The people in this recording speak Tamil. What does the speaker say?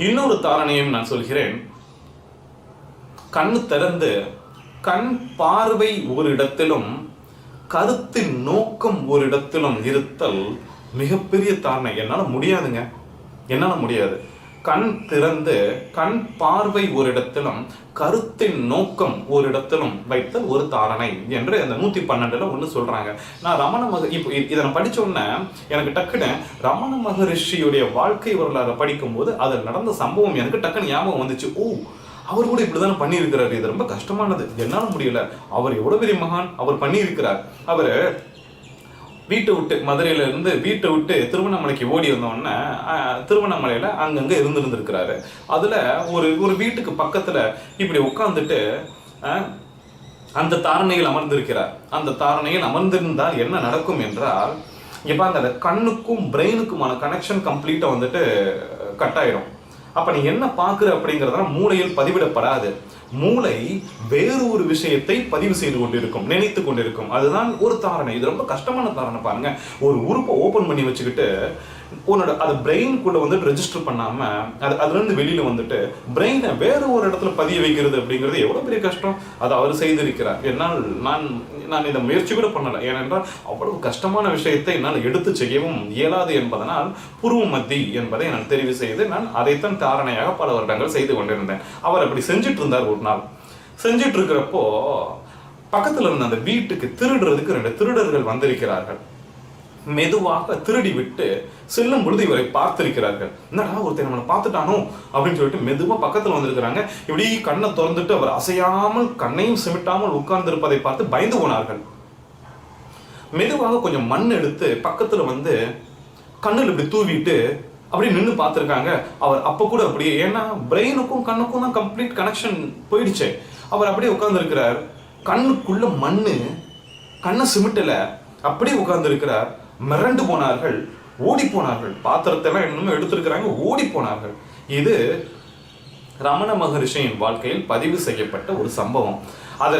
இன்னொரு தாரணையும் நான் சொல்கிறேன். கண் திறந்து கண் பார்வை ஒரு இடத்திலும் கருத்தின் நோக்கம் ஒரு இடத்திலும் இருத்தல் மிகப்பெரிய தாரணை. என்னால முடியாதுங்க. என்னால முடியாது. கண் திறந்து கண் பார்வை ஒரு இடத்திலும் கருத்தின் நோக்கம் ஒரு இடத்திலும் வைத்த ஒரு தாரணை என்று அந்த நூத்தி பன்னெண்டுல ஒண்ணு சொல்றாங்க. நான் ரமண மக இப்போ இதை நான் படிச்ச உடனே எனக்கு டக்குன்னு ரமண மகரிஷியுடைய வாழ்க்கை வரலாறு படிக்கும்போது அதில் நடந்த சம்பவம் எனக்கு டக்குன்னு ஞாபகம் வந்துச்சு. ஓ அவர் கூட இப்படிதானே பண்ணியிருக்கிறார். இது ரொம்ப கஷ்டமானது. என்னால முடியல. அவர் எவ்வளவு பெரிய மகான். அவர் பண்ணியிருக்கிறார். அவர் வீட்டை விட்டு மதுரையில இருந்து வீட்டை விட்டு திருவண்ணாமலைக்கு ஓடி வந்தோடனே திருவண்ணாமலையில அங்கங்க இருந்திருந்திருக்கிறாரு. அதுல ஒரு ஒரு வீட்டுக்கு பக்கத்துல இப்படி உட்காந்துட்டு அந்த தாரணையில் அமர்ந்திருக்கிறார். அந்த தாரணையில் அமர்ந்திருந்தால் என்ன நடக்கும் என்றால் இப்ப அந்த கண்ணுக்கும் பிரெயினுக்குமான கனெக்ஷன் கம்ப்ளீட்டாக வந்துட்டு கட் ஆயிடும். நீ என்ன பார்க்குற அப்படிங்கிறதுனா மூளையில் பதிவிடப்படாது. மூளை வேறு ஒரு விஷயத்தை பதிவு செய்து கொண்டிருக்கும் நினைத்து கொண்டிருக்கும். அதுதான் ஒரு தாரணை. இது ரொம்ப கஷ்டமான தாரணை பாருங்க. ஒரு உறுப்பை ஓபன் பண்ணி வச்சுக்கிட்டு உன்னோட அது பிரெயின்குள்ள வந்துட்டு ரெஜிஸ்டர் பண்ணாம அது அதுல இருந்து வெளியில வந்துட்டு பிரெயினை வேற ஒரு இடத்துல பதிய வைக்கிறது அப்படிங்கிறது எவ்வளவு பெரிய கஷ்டம்? அது அவர் செய்திருக்கிறார். என்னால் நான் நான் இதை முயற்சி கூட பண்ணல. ஏனென்றால் அவ்வளவு கஷ்டமான விஷயத்தை என்னால் எடுத்து செய்யவும் இயலாது என்பதனால் புருவ மத்தி என்பதை நான் தெரிவு செய்து நான் அதைத்தான் தாரணையாக பல வருடங்கள் செய்து கொண்டிருந்தேன். அவர் அப்படி செஞ்சுட்டு இருந்தார் ஒரு நாள் செஞ்சுட்டு இருக்கிறப்போ பக்கத்துல இருந்த அந்த வீட்டுக்கு திருடுறதுக்கு ரெண்டு திருடர்கள் வந்திருக்கிறார்கள். மெதுவாக திருடி விட்டு செல்லும் பொழுது இவரை பார்த்திருக்கிறார்கள். என்னடா ஒருத்தர் நம்மளை பார்த்துட்டானோ? அப்படின்னு சொல்லிட்டு மெதுவா பக்கத்துல வந்திருக்கிறாங்க. இப்படி கண்ணை திறந்துட்டு அவர் அசையாமல் கண்ணையும் சிமிட்டாமல் உட்கார்ந்திருப்பதை பார்த்து பயந்து போனார்கள். மெதுவாக கொஞ்சம் மண் எடுத்து பக்கத்துல வந்து கண்ணில் இப்படி தூவிட்டு அப்படி நின்று பார்த்துருக்காங்க. அவர் அப்போ கூட அப்படியே ஏன்னா பிரெயினுக்கும் கண்ணுக்கும் தான் கம்ப்ளீட் கனெக்ஷன் போயிடுச்சு. அவர் அப்படியே உட்காந்துருக்கிறார் கண்ணுக்குள்ள மண் கண்ணை சிமிட்டல அப்படியே உட்கார்ந்துருக்கிறார். மிரண்டு போனார்கள் ஓடி போனார்கள். பாத்திரத்தை எல்லாம் இன்னும் எடுத்திருக்கிறாங்க ஓடி போனார்கள். இது ரமண மகரிஷியின் வாழ்க்கையில் பதிவு செய்யப்பட்ட ஒரு சம்பவம். அதை